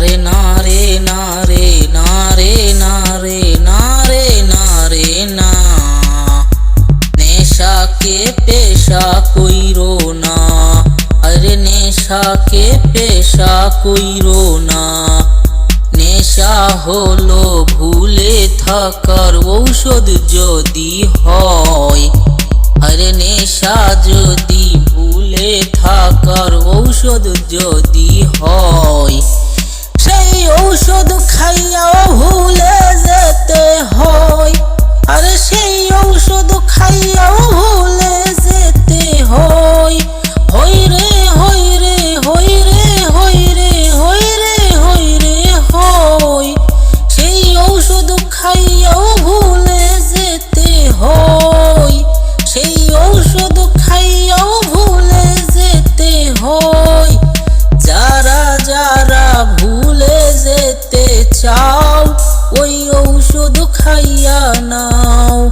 আরে না রে না রে না রে না। রে না রে না রে না নেশাকে পেশা কইরো না? আরে নেশাকে পেশা কইরো না? নেশা হলো ভুলে থাকার ঔষধ যদি হয়। আরে নেশা যদি ভুলে থাকার ঔষধ যদি হয়। সেই ঔষধ খাইয়াও চাও, ওই ঔষধ খাইয়া নাও।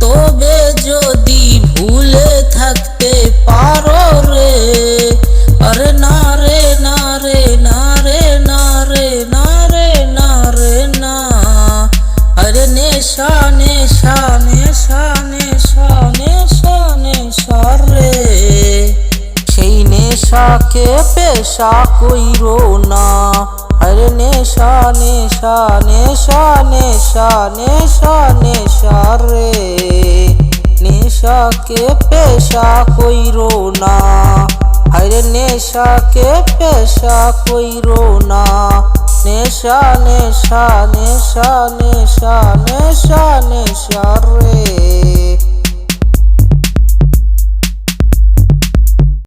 তবে যদি ভুলে থাকতে পারো রে, আরে না রে না রে না রে না রে না রে না রে, না। আরে নেশা নেশা নেশা নেশা নেশা নেশা রে। সেই নেশাকে পেশা কইরো না। আরে নেশা নেশা নেশা নেশা নেশা নেশা রে নেশাকে পেশা কইরো না। আরে নেশাকে পেশা কইরো না। নেশা নেশা নেশা নেশা নেশা নেশা রে।